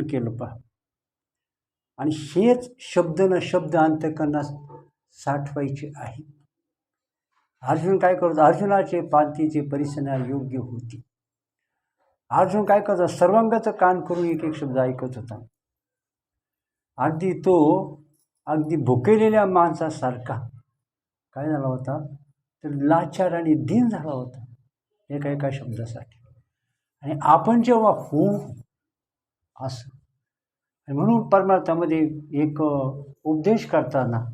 केलं पहा. आणि हेच शब्द न शब्द अंतकरणास साठवायचे आहे. अर्जुन काय करतो? अर्जुनाचे पालतीचे परिसना योग्य होती. अर्जुन काय करतो? सर्वांगाचं कान करून एक एक शब्द ऐकत होता. अगदी तो अगदी भुकेलेल्या माणसासारखा काय झाला होता? तर लाचार आणि दिन झाला होता एका एका शब्दासाठी. आणि आपण जेव्हा होऊ असं. आणि म्हणून परमार्थामध्ये एक उपदेश करताना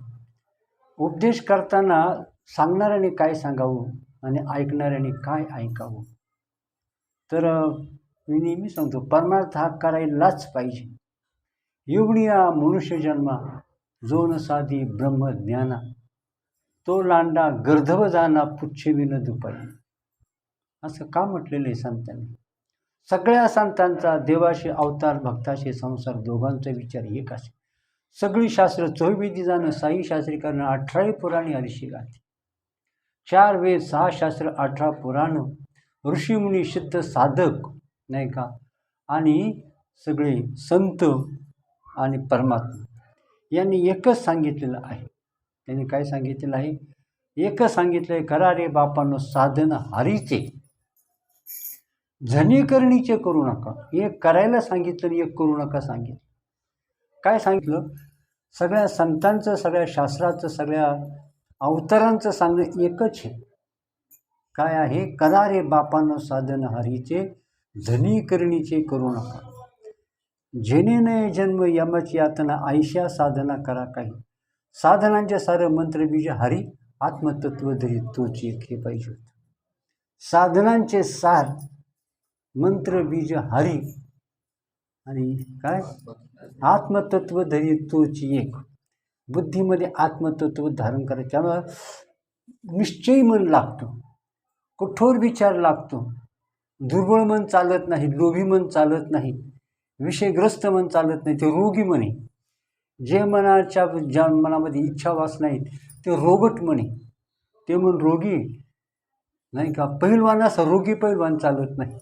उपदेश करताना सांगणाऱ्याने काय सांगावं आणि ऐकणाऱ्याने काय ऐकावं? तर मी नेहमी सांगतो परमार्थ हा करायलाच पाहिजे. युगणिया मनुष्य जन्मा जोन साधी ब्रह्मज्ञाना तो लांडा गर्धव जाना पुच्छविन दुपारी. असं का म्हटलेलं आहे संतांनी सगळ्या संतांचा देवाशी अवतार भक्ताशी संसार दोघांचा विचार एक असे. सगळी शास्त्र चौविधी जाणं साई शास्त्री करणं अठराही पुराणी अरिशी गाते चार वेद सहा शास्त्र अठरा पुराण ऋषीमुनी सिद्ध साधक नाही का? आणि सगळे संत आणि परमात्मा. यांनी एकच सांगितलेलं आहे. त्यांनी काय सांगितलेलं आहे? एकच सांगितलं आहे करा रे बापांनो साधन हरीचे. झणीकरणीचे करू नका. एक करायला सांगितलं आणि एक करू नका सांगितलं. काय सांगितलं? सगळ्या संतांचं सगळ्या शास्त्राचं सगळ्या अवतारांचं सांगणं एकच आहे. काय आहे? करा रे बापानं साधन हरीचे झणीकरणीचे करू नका. जेने नये जन्म यमाची यातना आयुष्या साधना करा काही. साधनांचे सारं मंत्रबीज हरी आत्मतत्व धरी तोच एक हे पाहिजे होतं. साधनांचे सार मंत्र बीज हरी. आणि काय? आत्मतत्व धरी तोच एक. बुद्धीमध्ये आत्मतत्व धारण करायचं त्यामुळं निश्चयी मन लागतो. कठोर विचार लागतो. दुर्बळ मन चालत नाही लोभी मन चालत नाही विषयग्रस्त मन चालत नाही ते रोगी मन आहे. जे मनाच्या ज्या मनामध्ये इच्छा वास नाहीत ते रोगट मन आहे. ते मन रोगी नाही का? पहिलवान रोगी पहिलवान चालत नाही.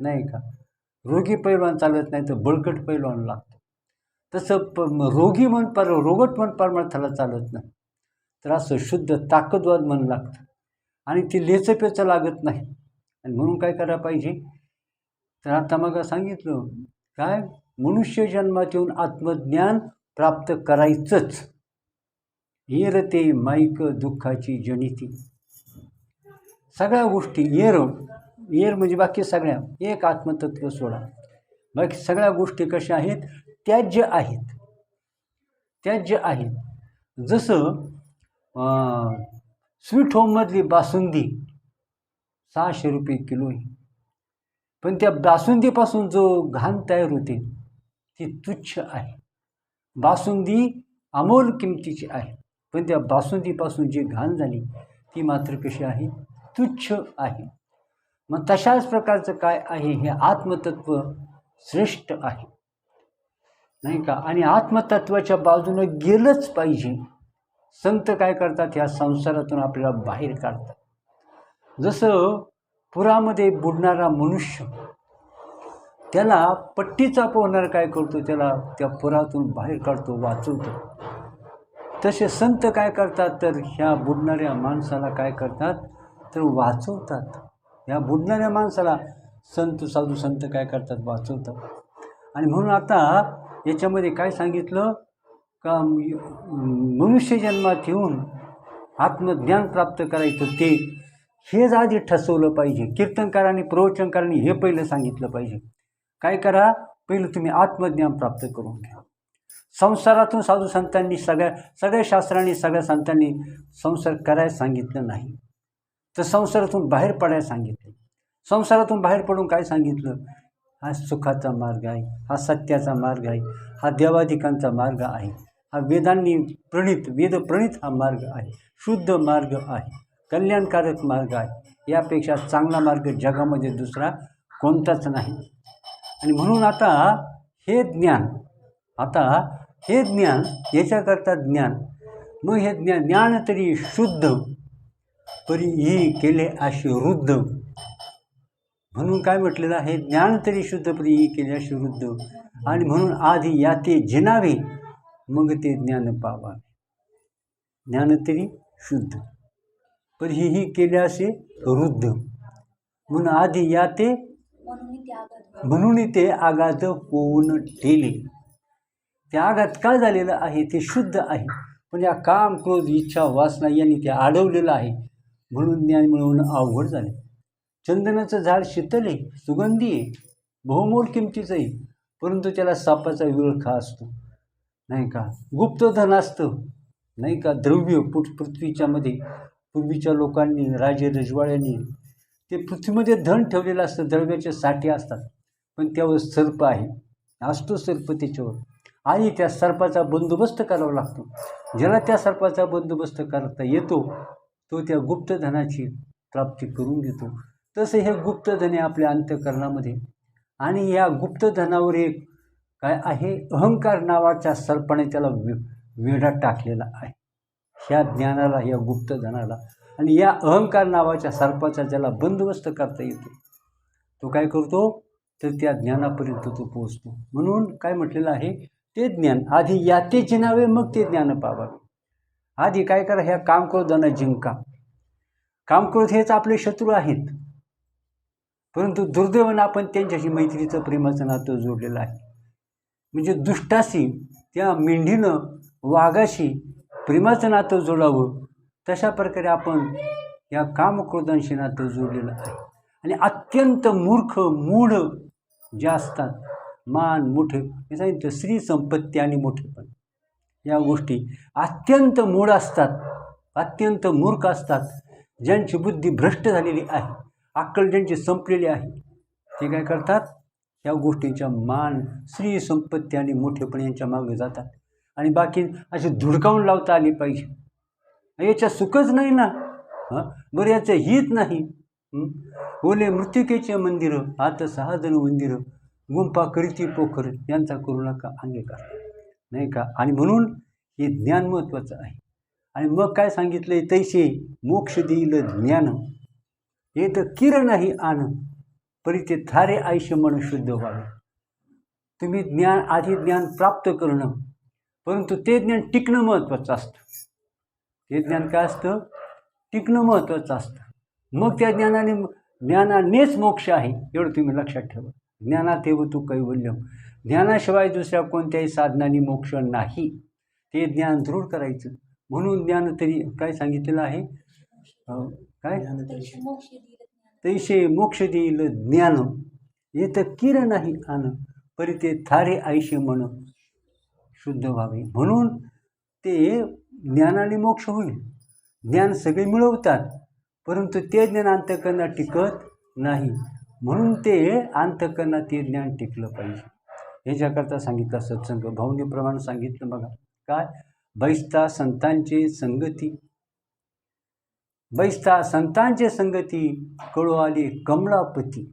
नाही का? रोगी पैलवान चालत नाही तर बळकट पैलवान लागतो. तसं प म- रोगी मन पर रोगट मन परमार्थाला चालत नाही. तर असं शुद्ध ताकदवाद मन लागतं. आणि ती लेचपेचं लागत नाही. आणि म्हणून काय करायला पाहिजे? तर आता मग सांगितलं काय? मनुष्य जन्मात येऊन आत्मज्ञान प्राप्त करायचंच. येरते माईक दुःखाची जनिती. सगळ्या गोष्टी येर येर म्हणजे बाकी सगळ्या. एक आत्मतत्व सोडा. बाकी सगळ्या गोष्टी कशा आहेत? त्याज्य आहेत. त्याज्य आहेत. जसं स्वीट होममधली बासुंदी सहाशे रुपये किलो आहे. पण त्या बासुंदीपासून जो घाण तयार होते ती तुच्छ आहे. बासुंदी अमोल किमतीची आहे. पण त्या बासुंदीपासून जी घाण झाली ती मात्र कशी आहे? तुच्छ आहे. मग तशाच प्रकारचं काय आहे हे आत्मतत्व श्रेष्ठ आहे. नाही का? आणि आत्मतत्वाच्या बाजूनं गेलंच पाहिजे. संत काय करतात? ह्या संसारातून आपल्याला बाहेर काढतात. जसं पुरामध्ये बुडणारा मनुष्य त्याला पट्टीचा पोहणार काय करतो? त्याला त्या पुरातून बाहेर काढतो वाचवतो. तसे संत काय करतात? तर ह्या बुडणाऱ्या माणसाला काय करतात? तर वाचवतात. ह्या बुडणाऱ्या माणसाला संत साधू संत काय करतात वाचवतात आणि म्हणून आता याच्यामध्ये काय सांगितलं? का मनुष्य जन्मात येऊन आत्मज्ञान प्राप्त करायचं ते हेच आधी ठसवलं पाहिजे. कीर्तनकारांनी प्रवचनकारांनी हे पहिलं सांगितलं पाहिजे. काय करा? पहिलं तुम्ही आत्मज्ञान प्राप्त करून घ्या. संसारातून साधू संतांनी सगळ्या सगळ्या शास्त्रांनी सगळ्या संतांनी संसार करायला सांगितलं नाही. तर संसारातून बाहेर पडायला सांगितलं. संसारातून बाहेर पडून काय सांगितलं? हा सुखाचा मार्ग आहे हा सत्याचा मार्ग आहे हा देवाधिकांचा मार्ग आहे हा वेदांनी प्रणित वेदप्रणित हा मार्ग आहे शुद्ध मार्ग आहे कल्याणकारक मार्ग आहे. यापेक्षा चांगला मार्ग जगामध्ये दुसरा कोणताच नाही. आणि म्हणून आता हे ज्ञान आता हे ज्ञान याच्याकरता ज्ञान मग हे ज्ञान ज्ञान तरी शुद्ध परी ही केले अशी वृद्ध. म्हणून काय म्हटलेलं आहे? ज्ञान तरी शुद्ध परीही केले अशी शुद्ध आणि म्हणून आधी याते जिनावे मग ते ज्ञान पावावे. ज्ञान तरी शुद्ध. परीही ही ही केल्यासे वृद्ध. म्हणून आधी याते ते म्हणून ते आगात होऊन ठेले. त्या आगात काय झालेलं आहे? ते शुद्ध आहे. पण या काम क्रोध इच्छा वासना यांनी ते अडवलेलं आहे. म्हणून ज्ञान मिळवणं अवघड झाले. चंदनाचं झाड शीतल आहे सुगंधी आहे बहुमोल किमतीचं आहे परंतु त्याला सापाचा विळखा असतो. नाही का? गुप्त धन असतं. नाही का? द्रव्य पुट पृथ्वीच्या मध्ये पूर्वीच्या लोकांनी राजे रजवाड्यांनी ते पृथ्वीमध्ये धन ठेवलेलं असतं द्रव्याचे साठे असतात. पण त्यावर सर्प आहे. असतो सर्प त्याच्यावर. आणि त्या सर्पाचा बंदोबस्त करावा लागतो. ज्याला त्या सर्पाचा बंदोबस्त करता येतो तो त्या गुप्तधनाची प्राप्ती करून घेतो. तसे हे गुप्तधने आपल्या अंतकरणामध्ये. आणि या गुप्तधनावर एक काय आहे? अहंकार नावाच्या सर्पाने त्याला वे वेढा टाकलेला आहे. ह्या ज्ञानाला या गुप्तधनाला. आणि या अहंकार नावाच्या सर्पाचा ज्याला बंदोबस्त करता येतो तो काय करतो? तर त्या ज्ञानापर्यंत तो पोचतो म्हणून काय म्हटलेलं आहे? ते ज्ञान. आधी याते नावे मग ते ज्ञान पावावे. आधी काय करा ह्या कामक्रोधांना जिंका. कामक्रोध हेच आपले शत्रू आहेत. परंतु दुर्दैवानं आपण त्यांच्याशी मैत्रीचं प्रेमाचं नातं जोडलेलं आहे. म्हणजे दुष्टाशी त्या मेंढीनं वाघाशी प्रेमाचं नातं जोडावं तशा प्रकारे आपण या कामक्रोधांशी नातं जोडलेलं आहे. आणि अत्यंत मूर्ख मूढ जे असतात मान मोठे हे सांगितलं स्त्री संपत्ती आणि मोठेपण. या गोष्टी अत्यंत मूळ असतात अत्यंत मूर्ख असतात ज्यांची बुद्धी भ्रष्ट झालेली आहे अक्कल ज्यांची संपलेली आहे ते काय करतात? या गोष्टींच्या मान स्त्री संपत्ती आणि मोठेपण यांच्या मागे जातात. आणि बाकी असे धुडकावून लावता आली पाहिजे. याच्या सुखच नाही ना? बरं याचं हित नाही. ओले मृत्युकेचे मंदिरं आता सहा जण मंदिरं गुंपा करीती पोखर यांचा करू नका अंगीकार. नाही का? आणि म्हणून हे ज्ञान महत्त्वाचं आहे. आणि मग काय सांगितलंय? तैसे मोक्ष देईल ज्ञान. हे तर किरणही आण परी ते थारे आयुष्य मन शुद्ध व्हावे. तुम्ही ज्ञान आधी ज्ञान प्राप्त करणं. परंतु ते ज्ञान टिकणं महत्त्वाचं असतं. ते ज्ञान काय असतं? टिकणं महत्त्वाचं असतं. मग त्या ज्ञानाने ज्ञानानेच मोक्ष आहे. एवढं तुम्ही लक्षात ठेवा. ज्ञानात हेव तू कैवल्यम. ज्ञानाशिवाय दुसऱ्या कोणत्याही साधनाने मोक्ष नाही. ते ज्ञान दृढ करायचं. म्हणून ज्ञान तरी काय सांगितलेलं आहे? काय? तैसे मोक्ष देईल ज्ञान. येत किर नाही आण परी ते थारे आयुष्य मन शुद्ध व्हावे. म्हणून ते ज्ञानाने मोक्ष होईल. ज्ञान सगळे मिळवतात. परंतु ते ज्ञान अंतकरणात टिकत नाही. म्हणून ते अंतकरणात ते ज्ञान टिकलं पाहिजे. ह्याच्याकरता सांगितलं सत्संग भावनेप्रमाणे सांगितलं बघा. काय? बैस्ता संतांची संगती. बैस्ता संतांचे संगती कळू आली कमळापती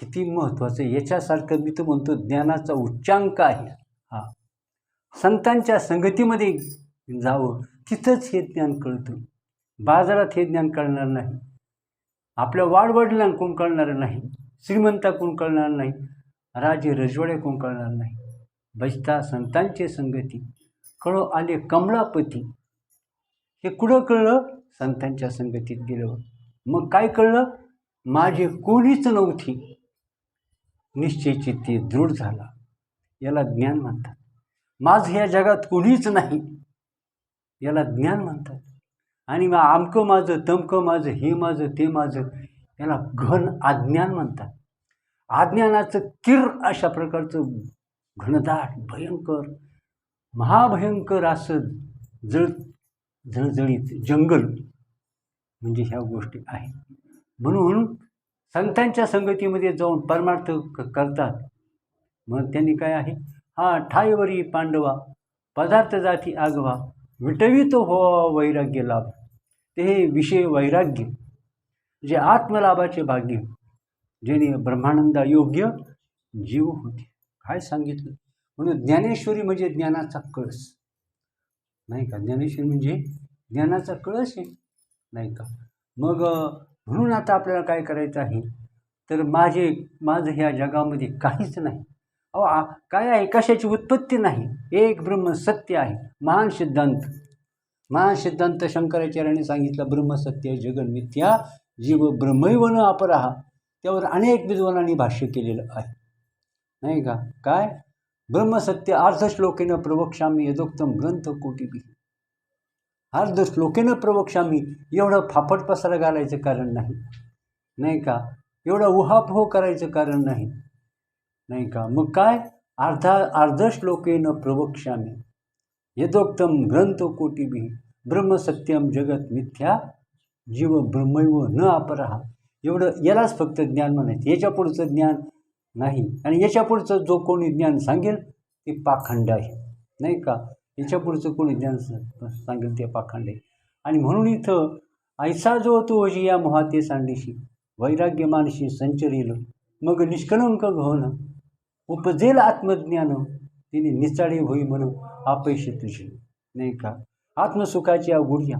किती महत्त्वाचं आहे. याच्यासारखं मी तर म्हणतो ज्ञानाचा उच्चांक आहे. हा. संतांच्या संगतीमध्ये जावं तिथंच हे ज्ञान कळतं. बाजारात हे ज्ञान कळणार नाही. आपल्या वाडवडिलांकडून कळणार नाही. श्रीमंताकडून कळणार नाही. राजे रजवाड्याकडून कळणार नाही. भजता संतांचे संगती कळो आले कमळापती. हे कुठं कळलं? संतांच्या संगतीत गेलं. मग काय कळलं? माझे कोणीच नव्हती. निश्चयची ते दृढ झाला. याला ज्ञान म्हणतात. माझं ह्या जगात कोणीच नाही. याला ज्ञान म्हणतात. आणि मग आमकं माझं तमकं माझं हे माझं ते माझं याला घन अज्ञान म्हणतात. अज्ञानाचं किर अशा प्रकारचं घनदाट भयंकर महाभयंकर असं जळ जळजळीत जंगल म्हणजे ह्या गोष्टी आहेत. म्हणून संतांच्या संगतीमध्ये जाऊन परमार्थ क करतात. मग त्यांनी काय आहे? हा ठाईवरी पांडवा पदार्थ जाती आगवा विटवित हो वैराग्य लाभ. ते हे विषय वैराग्य जे आत्मलाभाचे भाग्य. जेणे ब्रह्मानंदा योग्य जीव होते. काय सांगितलं? म्हणून ज्ञानेश्वरी म्हणजे ज्ञानाचा कळस. नाही का? ज्ञानेश्वरी म्हणजे ज्ञानाचा कळस आहे. नाही का? मग म्हणून आता आपल्याला काय करायचं आहे? तर माझे माझं ह्या जगामध्ये काहीच नाही. अहो काय आहे? कशाची उत्पत्ती नाही? एक ब्रह्म सत्य आहे. महान सिद्धांत. महान सिद्धांत शंकराचार्याने सांगितलं ब्रह्मसत्य जगन मिथ्या जीव ब्रह्मैव न अपराहा. त्यावर अनेक विद्वानांनी भाष्य केलेलं आहे. नाही का? काय? ब्रह्मसत्य अर्धश्लोकेनं प्रवक्षामी यदोक्तम ग्रंथ कोटीबी अर्धश्लोकेनं प्रवक्षामी एवढं फापट पसारा घालायचं कारण नाही. नाही का? एवढा उहापोह करायचं कारण नाही. नाही का? मग काय? अर्धा अर्धश्लोकेनं प्रवक्षामी यदोक्तम ग्रंथ कोटीबी ब्रह्मसत्यम जगत मिथ्या जीव ब्रह्मैव न अपरहा एवढं यालाच फक्त ज्ञान म्हणायचं. याच्या पुढचं ज्ञान नाही. आणि याच्या पुढचं जो कोणी ज्ञान सांगेल ते पाखंड आहे. नाही का? याच्या पुढचं कोणी ज्ञान सांगेल ते पाखंड आहे. आणि म्हणून इथं ऐसा जो तो या मोहाते सांडीशी वैराग्य मानशी संचरील मग निष्कलंक घन उपजेल आत्मज्ञान तिने निचाळे होई म्हणून अपयशी तुझी. नाही का? आत्मसुखाची गुडिया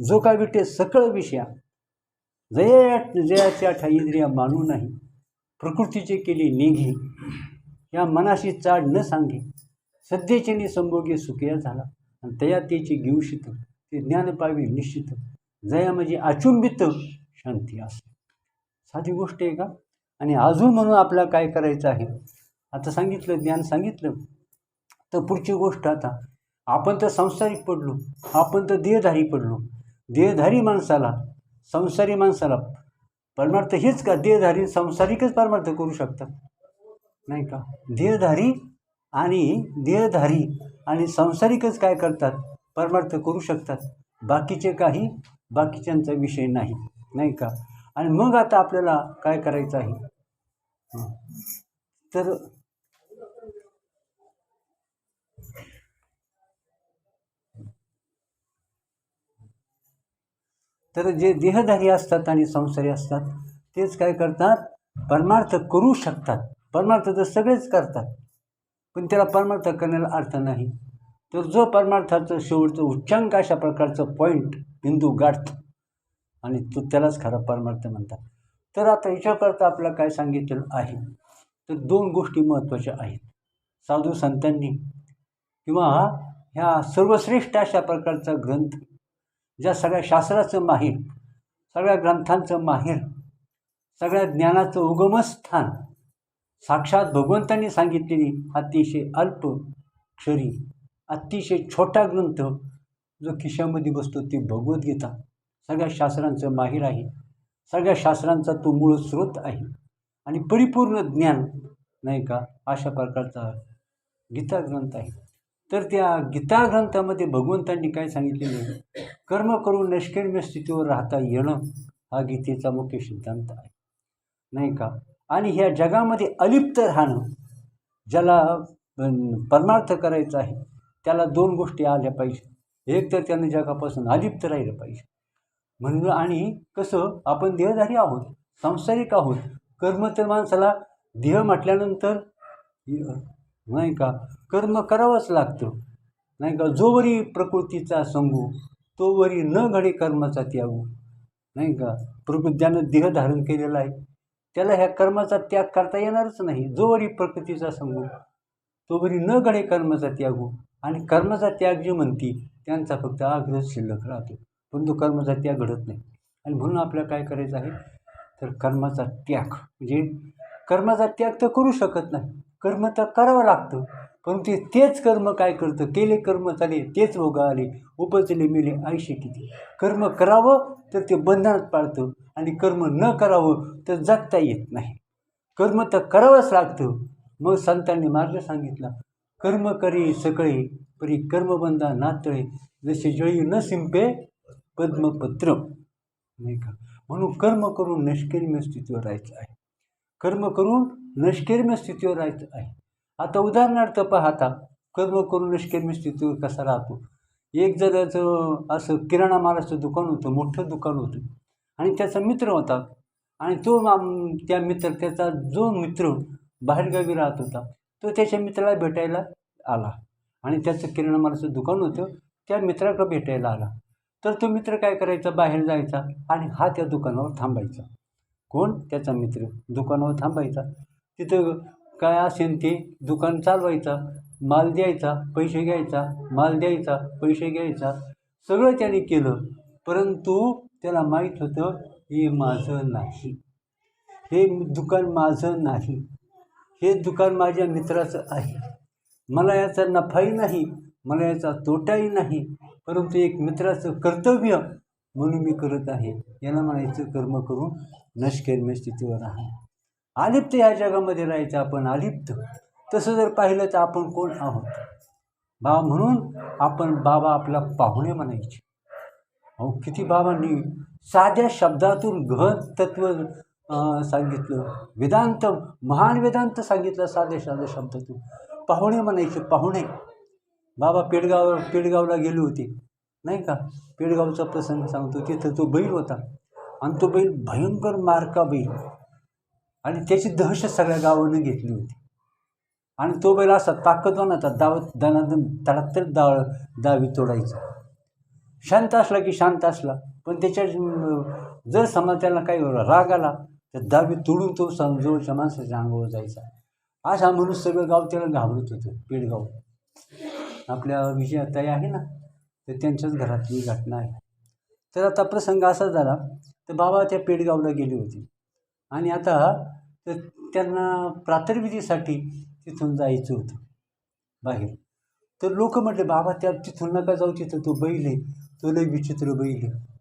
जो का विटे सकळ विषया जया जयाच्या ठाई इंद्रिया मानू नाही प्रकृतीचे केली निघे या मनाशी चाड न सांगे सध्याचे संभोगे सुखया झाला आणि तया त्याची घेऊ शित ते ज्ञान पावी निश्चित. जया म्हणजे अचुंबित शांती असते साधी गोष्ट आहे का? आणि अजून म्हणून आपल्याला काय करायचं आहे? आता सांगितलं ज्ञान सांगितलं. तर पुढची गोष्ट आता आपण तर संसारिक पडलो आपण तर देहधारी पडलो. देहधारी माणसाला संसारी माणसाला. परमार्थ हेच का? देहधारी संसारिकच परमार्थ करू शकतात. नाही का? देहधारी आणि देहधारी आणि संसारिकच काय करतात? परमार्थ करू शकतात. बाकीचे काही बाकीच्यांचा विषय नाही. नाही का? आणि मग आता आपल्याला काय करायचं आहे? तर तर जे देहधारी असतात आणि संसारी असतात तेच काय करतात? परमार्थ करू शकतात. परमार्थ तर सगळेच करतात. पण त्याला परमार्थ करण्याला अर्थ नाही. तर जो परमार्थाचं शेवटचं उच्चांक अशा प्रकारचं पॉईंट बिंदू गाठतो आणि तो त्यालाच खरा परमार्थ म्हणतात. तर आता याच्याकरता आपल्याला काय सांगितलेलं आहे? तर दोन गोष्टी महत्त्वाच्या आहेत. साधू संतांनी किंवा ह्या सर्वश्रेष्ठ अशा प्रकारचा ग्रंथ ज्या सगळ्या शास्त्राचं माहीर सगळ्या ग्रंथांचं माहीर सगळ्या ज्ञानाचं उगमस्थान साक्षात भगवंतांनी सांगितलेली अतिशय अल्प क्षरी अतिशय छोटा ग्रंथ जो खिशामध्ये बसतो ती भगवद्गीता. सगळ्या शास्त्रांचं माहीर आहे. सगळ्या शास्त्रांचा तो मूळ स्रोत आहे. आणि परिपूर्ण ज्ञान नाही का अशा प्रकारचा गीता ग्रंथ आहे. तर त्या गीता ग्रंथामध्ये भगवंतांनी काय सांगितलेलं आहे? कर्म करून नैष्कर्म्य स्थितीवर राहता येणं हा गीतेचा मुख्य सिद्धांत आहे. नाही का? आणि ह्या जगामध्ये अलिप्त राहणं ज्याला परमार्थ करायचा आहे त्याला दोन गोष्टी आल्या पाहिजे. एक तर त्यानं जगापासून अलिप्त राहिलं पाहिजे. म्हणून आणि कसं? आपण देहधारी आहोत सांसारिक आहोत. कर्म तर माणसाला देह म्हटल्यानंतर नाही का? कर्म करावंच लागतं. नाही का? जोवरी प्रकृतीचा संगू तोवरी न घडे कर्माचा त्यागू. नाही का? प्रकृत्यानं देह धारण केलेला आहे. त्याला ह्या कर्माचा त्याग करता येणारच नाही. जोवरी प्रकृतीचा संगू तोवरी न घडे कर्माचा त्यागू आणि कर्माचा त्याग जे म्हणती त्यांचा फक्त आग्रह शिल्लक राहतो. परंतु कर्माचा त्याग घडत नाही. आणि म्हणून आपल्याला काय करायचं आहे? तर कर्माचा त्याग. म्हणजे कर्माचा त्याग तर करू शकत नाही. कर्म तर करावं लागतं. पण ते- तेच कर्म काय करतं? केले कर्म चाले तेच भोगा आले उपजले मिले आयुष्य किती. कर्म करावं तर ते बंधनात पाळतं आणि कर्म न करावं तर जगता येत नाही. कर्म तर करावंच लागतं. मग संतांनी मार्ग सांगितला कर्म करी सकळे परी कर्मबंधा नातळे जसे जळी न सिंपे पद्मपत्र. नाही का? म्हणून कर्म करून निष्कर्म स्थितीवर राहायचं आहे. कर्म करून निष्कर्म्य स्थितीवर राहायचं आहे. आता उदाहरणार्थ पाहता कर्म करून निष्कर्म्य स्थितीवर कसा राहतो? एक जणाचं असं किराणा मालाचं दुकान होतं मोठं दुकान होतं. आणि त्याचा मित्र होता. आणि तो त्या मित्र त्याचा जो मित्र बाहेरगावी राहत होता तो त्याच्या मित्राला भेटायला आला. आणि त्याचं किराणा मालाचं दुकान होतं त्या मित्राकडे भेटायला आला. तर तो मित्र काय करायचा? बाहेर जायचा आणि हा त्या दुकानावर थांबायचा. कोण? त्याचा मित्र. दुकानावर थांबायचा. तिथं काय असेल ते दुकान चालवायचा. माल द्यायचा पैसे घ्यायचा माल द्यायचा पैसे घ्यायचा. सगळं त्याने केलं. परंतु त्याला माहीत होतं हे माझं नाही. हे दुकान माझं नाही. हे दुकान माझ्या मित्राचं आहे. मला याचा नफाही नाही मला याचा तोटाही नाही. परंतु एक मित्राचं कर्तव्य म्हणून मी करत आहे. याला म्हणायचं कर्म करून नष्कर्म्य स्थितीवर आहे. अलिप्त ह्या जगामध्ये राहायचं आपण अलिप्त. तसं जर पाहिलं तर आपण कोण आहोत? बा म्हणून आपण बाबा आपला पाहुणे म्हणायचे. अहो किती बाबांनी साध्या शब्दातून घन तत्व सांगितलं. वेदांत महान वेदांत सांगितलं साध्या साध्या शब्दातून. पाहुणे म्हणायचे पाहुणे. बाबा पेडगाव पेडगावला गेले होते. नाही का? पेडगावचा प्रसंग सांगतो तिथं तो बैल होता. आणि तो बैल भयंकर मारका बैल. आणि त्याची दहशत सगळ्या गावानं घेतली होती. आणि तो बैल असा ताकदवान होता. दावत दनादन तडात्तर दाळ दावी तोडायचा. शांत असला की शांत असला. पण त्याच्या जर समजा त्याला काही राग आला तर दावी तोडून तो समजवच्या माणसाच्या अंगावर जायचा. असा म्हणून सगळं गाव त्याला घाबरत होतं. पेडगाव. आपल्या विजयाताई आहे ना तर त्यांच्याच घरातली घटना आहे. तर आता प्रसंग असा झाला तर बाबा त्या पेडगावला गेले होते. आणि आता तर त्यांना प्रातर्विधीसाठी तिथून जायचं होतं बाहेर. तर लोक म्हटले बाबा त्या तिथून नका जाऊ तिथं तो बैल आहे. तो लय विचित्र बैल आहे.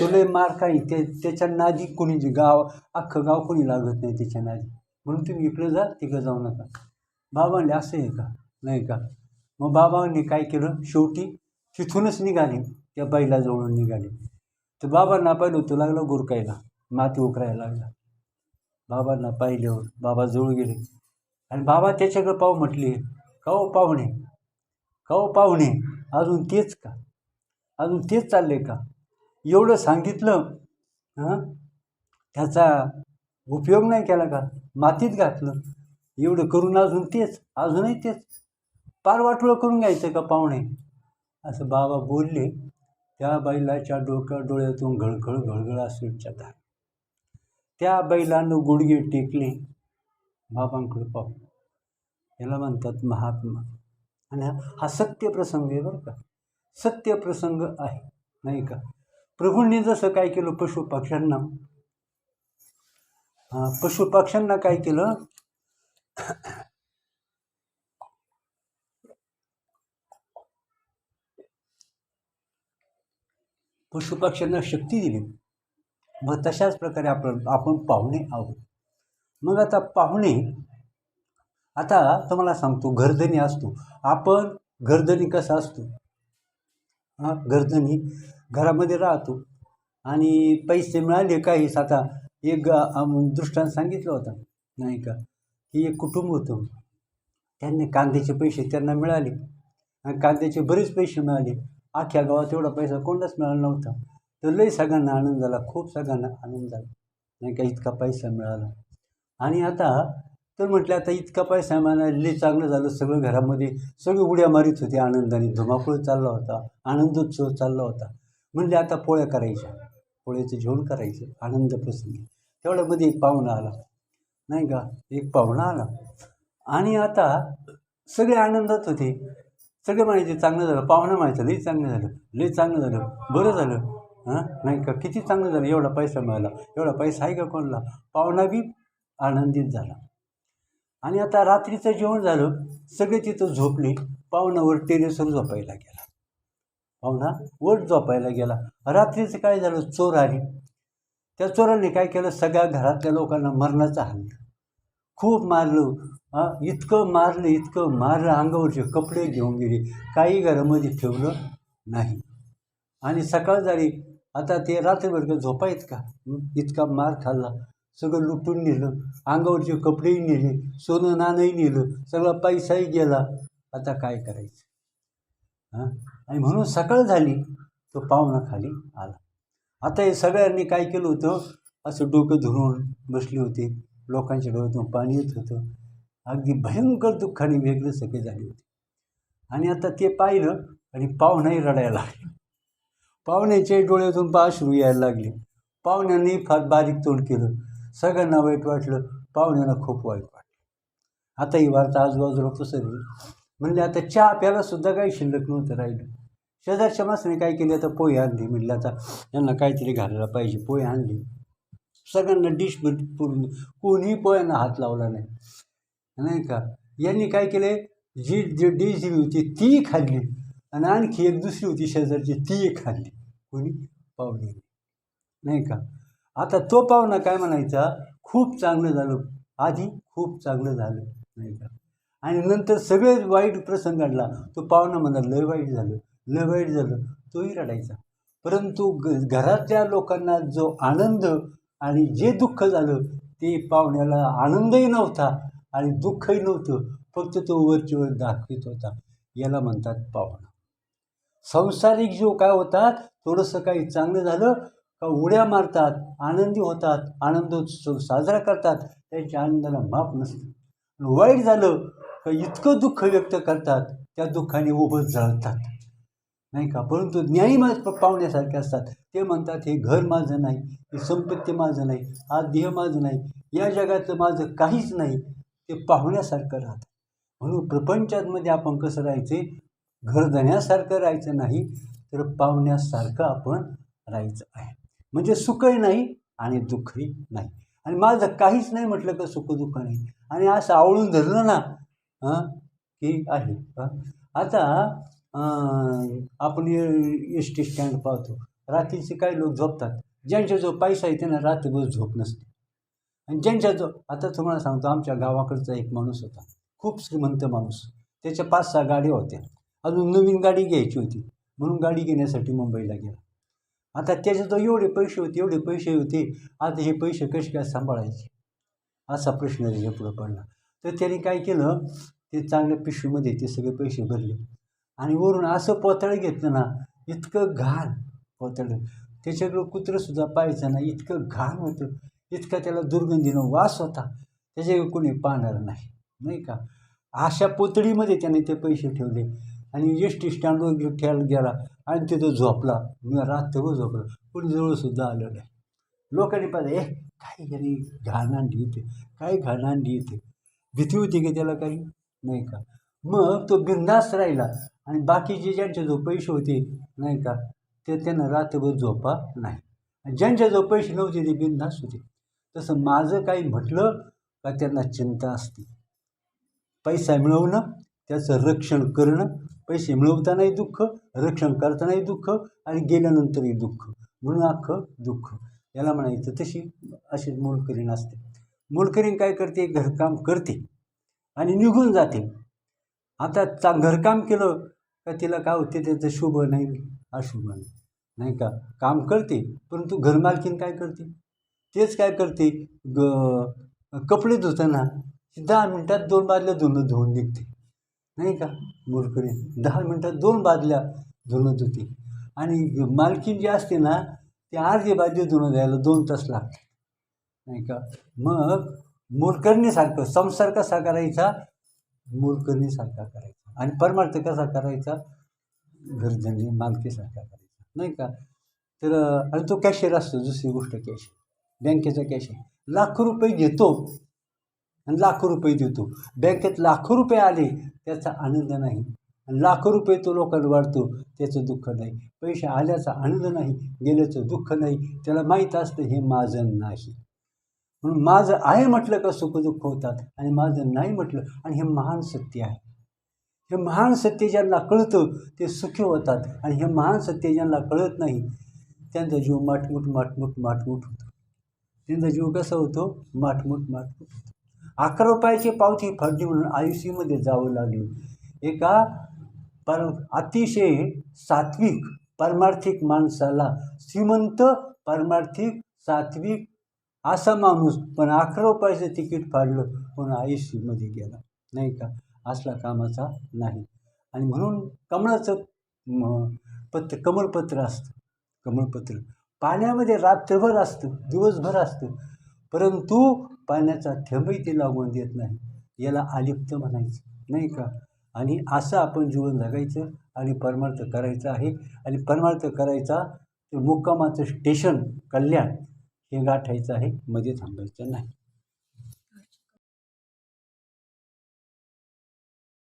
तो लय मार काही ते त्याच्या नादी कोणी जे गाव अख्खं गाव कोणी लागत नाही त्याच्या नादी. म्हणून तुम्ही इकडं जा तिकडं जाऊ नका. बाबा म्हणले असं आहे का? नाही का? मग बाबांनी काय केलं? शेवटी तिथूनच निघाले. त्या बैलाजवळून निघाले. तर बाबांना पाहिलं तो लागला गुरकायला माती उकरायला लागला. बाबांना पाहिल्यावर बाबा जवळ गेले. आणि बाबा त्याच्याकडे पाहू म्हटले का हो पाहुणे? का हो पाहुणे? अजून तेच का? अजून तेच चालले का? एवढं सांगितलं हां? त्याचा उपयोग नाही केला का? मातीत घातलं. एवढं करून अजून तेच अजूनही तेच. पार वाटोळं करून घ्यायचं का पाहुणे? असं बाबा बोलले. त्या बैलाच्या डोक्या डोळ्यातून घळघळ घळघळ असूच्या धार त्या बैलानं गुडघे टेकले. बाबांकडे पाहू. याला म्हणतात महात्मा. आणि हा- सत्य प्रसंग आहे बरं का. सत्य प्रसंग आहे नाही का? प्रभूंनी जसं काय केलं पशु पक्ष्यांना पशु पक्ष्यांना काय केलं? पशुपक्ष्यांना शक्ती दिली. मग तशाच प्रकारे आपण आपण पाहुणे आहोत. मग आता पाहुणे आता तुम्हाला सांगतो गर्दनी असतो. आपण गर्दनी कसा असतो? हां गर्दनी घरामध्ये राहतो. आणि पैसे मिळाले काहीच आता एक दृष्टांत सांगितलं होता नाही का? की एक कुटुंब होतं. त्यांनी कांद्याचे पैसे त्यांना मिळाले. आणि कांद्याचे बरेच पैसे मिळाले. अख्ख्या गावात एवढा पैसा कोणालाच मिळाला नव्हता. तर लई सगळ्यांना आनंद झाला खूप सगळ्यांना आनंद झाला. नाही का इतका पैसा मिळाला. आणि आता तर म्हटलं आता इतका पैसा मिळाला लई चांगलं झालं. सगळं घरामध्ये सगळी उड्या मारीत होते आनंदाने. धुमाकूळ चालला होता आनंदोत्सव चालला होता. म्हणजे आता पोळ्या करायच्या. पोळ्याचं जेवण करायचं आनंद प्रसंगी. तेवढ्यामध्ये एक पाहुणा आला. नाही का एक पाहुणा आला. आणि आता सगळे आनंदात होते. सगळं म्हणायचे चांगलं झालं पाहुणं म्हणायचं लई चांगलं झालं लई चांगलं झालं बरं झालं हां? नाही का? किती चांगलं झालं एवढा पैसा मिळाला एवढा पैसा आहे का कोणाला? पाहुणा बी आनंदित झाला. आणि आता रात्रीचं जेवण झालं सगळे तिथं झोपले पाहुणावर टेरेसवर झोपायला गेला. पाहुणा वर झोपायला गेला. रात्रीचं काय झालं? चोर आली. त्या चोराने काय केलं? सगळ्या घरातल्या लोकांना मरणाचं हाणलं. खूप मारलं. इतकं मारलं इतकं मारलं अंगावरचे कपडे घेऊन गेले. काही घरामध्ये ठेवलं नाही. आणि सकाळ झाली. आता ते रात्रभर का झोपायत का? इतका मार खाल्ला. सगळं लुटून नेलं. अंगावरचे कपडेही नेले. सोनं नाणंही नेलं. सगळा पैसाही गेला. आता काय करायचं? हां? आणि म्हणून सकाळ झाली. तो पाहुणा खाली आला. आता हे सगळ्यांनी काय केलं होतं? असं डोकं धुरून बसले होते. लोकांच्या डोळ्यातून पाणी येत होतं. अगदी भयंकर दुःखाने वेगळे सगळे झाले होते. आणि आता ते पाहिलं आणि पाहुणाही रडायला लागले. पाहुण्याचे डोळ्यातून पाश्रू यायला लागले. पाहुण्यांनी फार बारीक तोंड केलं. सगळ्यांना वाईट वाटलं. पाहुण्यांना खूप वाईट वाटलं. आता ही वार्ता आजूबाजूला पसरली. म्हणले आता चहा प्यायला सुद्धा काही शिल्लक नव्हतं राहिलं. शेजारच्या माणसाने काय केले? आता पोहे आणली. म्हणले आता यांना काहीतरी घालायला पाहिजे. पोहे आणली. सगळ्यांना डिश पूर्ण कोणीही पोह्यांना हात लावला नाही. नाही का? यांनी काय केले जी जी डिश दिली होती ती खाल्ली. आणि आणखी एक दुसरी होती शेजारची ती खाल्ली. कोणी? पाहुणे. नाही का? आता तो पाहुणा काय म्हणायचा? खूप चांगलं झालं. आधी खूप चांगलं झालं. नाही का? आणि नंतर सगळे वाईट प्रसंग घडला तो पाहुणा म्हणा लय वाईट झालं. लय वाईट झालं. तोही रडायचा. परंतु ग घरातल्या लोकांना जो आनंद आणि जे दुःख झालं ते पाहुण्याला आनंदही नव्हता. आणि दुःखही नव्हतं फक्त तो वरचीवर दाखवित होता. याला म्हणतात पाहुणा. संसारिक जीव काय होतात? थोडंसं काही चांगलं झालं का उड्या मारतात आनंदी होतात आनंदोत्सव साजरा करतात त्यांच्या आनंदाला माप नसतं. वाईट झालं का इतकं दुःख व्यक्त करतात त्या दुःखाने उभं जळतात. नाही का? परंतु ज्ञानी माझ पाहुण्यासारखे असतात. ते म्हणतात हे घर माझं नाही हे संपत्ती माझं नाही हा देह माझं नाही या जगातलं माझं काहीच नाही ते पाहुण्यासारखं राहतं. म्हणून प्रपंचामध्ये आपण कसं राहायचे? घर जाण्यासारखं राहायचं नाही तर पाहुण्यासारखं आपण राहायचं आहे. म्हणजे सुखही नाही आणि दुःखही नाही. आणि माझं काहीच नाही म्हटलं का सुखदुःख नाही. आणि असं आवळून धरलं ना हां की आहे. आता आपण एस टी स्टँड पाहतो. रात्रीचे काही लोक झोपतात. ज्यांच्या जो पैसा आहे त्यांना रात्रभर झोप नसते. आणि ज्यांच्या जो आता तुम्हाला सांगतो आमच्या गावाकडचा एक माणूस होता. खूप श्रीमंत माणूस. त्याच्या पाच सहा गाड्या होत्या. अजून नवीन गाडी घ्यायची होती. म्हणून गाडी घेण्यासाठी मुंबईला गेला. आता त्याच्याजवळ एवढे पैसे होते एवढे पैसे होते. आता हे पैसे कसे काय सांभाळायचे? असा प्रश्न त्याच्या पुढं पडला. तर त्याने काय केलं? ते चांगल्या पिशवीमध्ये ते सगळे पैसे भरले. आणि वरून असं पोतळं घेतलं ना इतकं घाण पोतळ. त्याच्याकडं कुत्रंसुद्धा पाहायचं ना इतकं घाण होतं. इतका त्याला दुर्गंधीनं वास होता. त्याच्याकडे कोणी पाहणार नाही नाही का? अशा पोतळीमध्ये त्याने ते पैसे ठेवले आणि एस टी स्टँडवर ठेवायला गेला आणि तिथं झोपला. मी रात्रभर झोपला. कोणी जवळसुद्धा आलं नाही. लोकांनी पाहिजे ए काय घरी घाण आणली इथे काय घाण आणली इथे? भीती होती की त्याला काही? नाही का? मग तो बिंदास राहिला आणि बाकीचे ज्यांचे जो पैसे होते नाही का ते त्यांना रात्रभर झोपा नाही. आणि ज्यांच्या जो पैसे नव्हते ते बिंदास होते. तसं माझं काही म्हटलं का त्यांना चिंता असते. पैसा मिळवणं त्याचं रक्षण करणं पैसे मिळवतानाही दुःख रक्षण करतानाही दुःख आणि गेल्यानंतरही दुःख. म्हणून अख्खं दुःख. याला म्हणायचं तशी अशी मोलकरीण असते. मोलकरीण काय करते? घरकाम करते आणि निघून जाते. आता चा घरकाम केलं का तिला काय होते? त्याचं शुभ नाही अशुभ नाही. नाही का? काम करते परंतु घरमालकीन काय करते? तेच काय करते? ग कपडे धुताना दहा मिनटात दोन बादल्या धुणं धुवून निघते. नाही का? मोरकरी दहा मिनटात दोन बादल्या धुणं धुते. आणि मालकीन जी असते ना ते अर्धी बादली धुणं द्यायला दोन तास लागते नाही का? मग मोरकरणीसारखं संसार कसा करायचा मोरकरणीसारखा करायचा. आणि परमार्थ कसा करायचा घरजनी मालकीसारखा करायचा. नाही का? तर आणि तो कॅशियर असतो दुसरी गोष्ट कॅशियर बँकेचा आहे. लाखो रुपये घेतो. आणि लाखो रुपये देतो. बँकेत लाखो रुपये आले त्याचा आनंद नाही. आणि लाखो रुपये तो लोकांना वाढतो त्याचं दुःख नाही. पैसे आल्याचा आनंद नाही गेल्याचं दुःख नाही. त्याला माहीत असतं हे माझं नाही. म्हणून माझं आहे म्हटलं का सुखदुःख होतात. आणि माझं नाही म्हटलं आणि हे महान सत्य आहे. हे महान सत्य ज्यांना कळतं ते सुखी होतात. आणि हे महान सत्य ज्यांना कळत नाही त्यांचा जीव माटमूट माटमूट माटमूट होतो त्यांचा जीव कसा होतो? माठमूट माठमूट होतो. अकरा रुपयाची पावती फाडली म्हणून आयुष्यामध्ये जावं लागलं. एका पर अतिशय सात्विक परमार्थिक माणसाला श्रीमंत परमार्थिक सात्विक असा माणूस पण अकरा रुपयाचं तिकीट फाडलं म्हणून आयुष्यामध्ये गेला. नाही का? असला कामाचा नाही. आणि म्हणून कमळाचं पत्र कमळपत्र असतं. कमळपत्र. पाण्यामध्ये रात्रभर असतं दिवसभर असतं. परंतु पाण्याचा थेंबही ते लागून देत नाही. याला आलिप्त म्हणायचं नाही का? आणि असं आपण जीवन जगायचं आणि परमार्थ करायचं आहे. आणि परमार्थ करायचा तर मुक्कामाचं स्टेशन कल्याण हे गाठायचं आहे. मध्ये थांबायचं नाही.